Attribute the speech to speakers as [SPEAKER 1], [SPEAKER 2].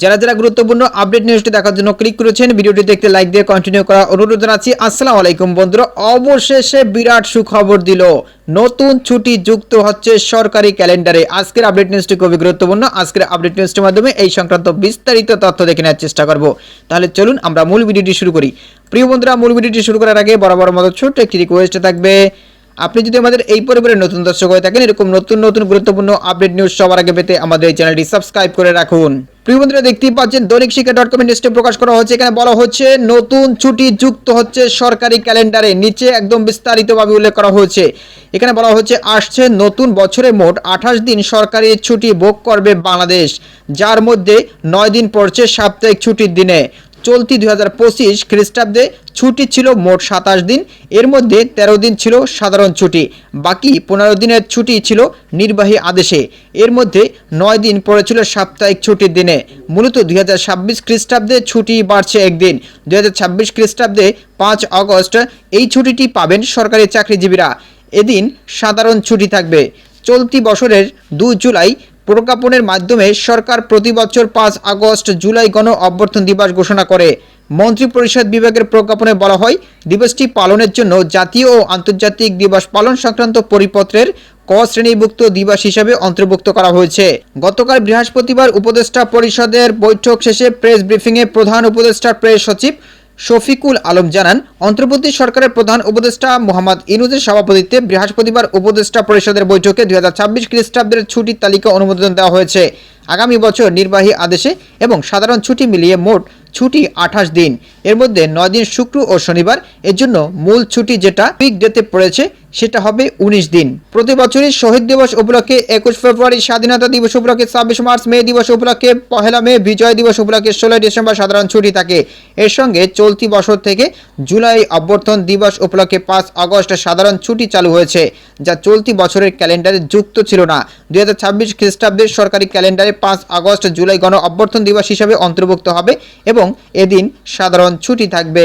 [SPEAKER 1] যারা যারা গুরুত্বপূর্ণ আপডেট নিউজটি দেখার জন্য ক্লিক করেছেন ভিডিওটি দেখতে লাইক দিয়ে কন্টিনিউ করা অনুরোধ জানাচ্ছি। আসসালামু আলাইকুম বন্ধুরা, অবশেষে বিরাট সুখবর দিল। নতুন ছুটি যুক্ত হচ্ছে সরকারি ক্যালেন্ডারে। আজকের আপডেট নিউজটি খুবই গুরুত্বপূর্ণ। আজকের আপডেট নিউজটির মাধ্যমে এই সংক্রান্ত বিস্তারিত তথ্য দেখে নেওয়ার চেষ্টা করব। তাহলে চলুন আমরা মূল ভিডিওটি শুরু করি। প্রিয় বন্ধুরা, মূল ভিডিওটি শুরু করার আগে বরাবর মতো ছোট্ট একটি রিকোয়েস্ট থাকবে। আপনি যদি আমাদের এই পরিবারের নতুন দর্শক হয়ে থাকেন, এরকম নতুন নতুন গুরুত্বপূর্ণ আপডেট নিউজ সবার আগে পেতে আমাদের এই চ্যানেলটি সাবস্ক্রাইব করে রাখুন। প্রিয় বন্ধুরা, দেখতেই পাচ্ছেন, দৈনিক শিক্ষা ডট কম নিউজটি প্রকাশ করা হচ্ছে। এখানে বলা হচ্ছে, নতুন ছুটি যুক্ত হচ্ছে সরকারি ক্যালেন্ডারে। নিচে একদম বিস্তারিতভাবে উল্লেখ করা হয়েছে। এখানে বলা হচ্ছে, আসছে নতুন বছরে মোট আঠাশ দিন সরকারি ছুটি ভোগ করবে বাংলাদেশ। যার মধ্যে নয় দিন পড়ছে সাপ্তাহিক ছুটির দিনে। চলতি দুই হাজার পঁচিশ খ্রিস্টাব্দে ছুটি ছিল মোট সাতাশ দিন। এর মধ্যে ১৩ দিন ছিল সাধারণ ছুটি। বাকি পনেরো দিনের ছুটি ছিল নির্বাহী আদেশে। এর মধ্যে নয় দিন পড়েছিল সাপ্তাহিক ছুটির দিনে। মূলত দুই হাজার ছাব্বিশ খ্রিস্টাব্দে ছুটি বাড়ছে একদিন। দুই হাজার ছাব্বিশ খ্রিস্টাব্দে পাঁচ আগস্ট এই ছুটিটি পাবেন সরকারি চাকরিজীবীরা। এদিন সাধারণ ছুটি থাকবে। চলতি বছরের দুই জুলাই প্রজ্ঞাপনের মাধ্যমে সরকার প্রতি বছর পাঁচ আগস্ট জুলাই গণ অভ্যর্থন দিবস ঘোষণা করে। মন্ত্রিপরিষদ বিভাগের প্রজ্ঞাপনে বলা হয়, দিবসটি পালনের জন্য জাতীয় ও আন্তর্জাতিক দিবস পালন সংক্রান্ত পরিপত্রের ক শ্রেণীভুক্ত দিবস হিসেবে অন্তর্ভুক্ত করা হয়েছে। গতকাল বৃহস্পতিবার উপদেষ্টা পরিষদের বৈঠক শেষে প্রেস ব্রিফিংয়ে প্রধান উপদেষ্টা প্রেস সচিব শফিকুল আলম জানান, অন্তর্বর্তী সরকারের প্রধান উপদেষ্টা মোহাম্মদ ইনুজের সভাপতিত্বে বৃহস্পতিবার উপদেষ্টা পরিষদের বৈঠকে দুই হাজার ছাব্বিশ খ্রিস্টাব্দের ছুটির তালিকা অনুমোদন দেওয়া হয়েছে। আগামী বছর নির্বাহী আদেশে এবং সাধারণ ছুটি মিলিয়ে মোট ছুটি আঠাশ দিন। এর মধ্যে নয় দিন শুক্র ও শনিবার। এর জন্য মূল ছুটি যেটা পিক ডেতে পড়েছে সেটা হবে উনিশ দিন। প্রতি বছরই শহীদ দিবস উপলক্ষে একুশ ফেব্রুয়ারি স্বাধীনতা দিবস উপলক্ষে ছাব্বিশ মার্চ, মে দিবস উপলক্ষে পহেলা মে, বিজয় দিবস উপলক্ষে ষোলোই ডিসেম্বর সাধারণ ছুটি থাকে। এর সঙ্গে চলতি বছর থেকে জুলাই অভ্যর্থন দিবস উপলক্ষে পাঁচ আগস্ট সাধারণ ছুটি চালু হয়েছে, যা চলতি বছরের ক্যালেন্ডারে যুক্ত ছিল না। দুই হাজার ছাব্বিশ খ্রিস্টাব্দের সরকারি ক্যালেন্ডারে পাঁচ আগস্ট জুলাই গণ অভ্যর্থন দিবস হিসাবে অন্তর্ভুক্ত হবে এবং এদিন সাধারণ ছুটি থাকবে।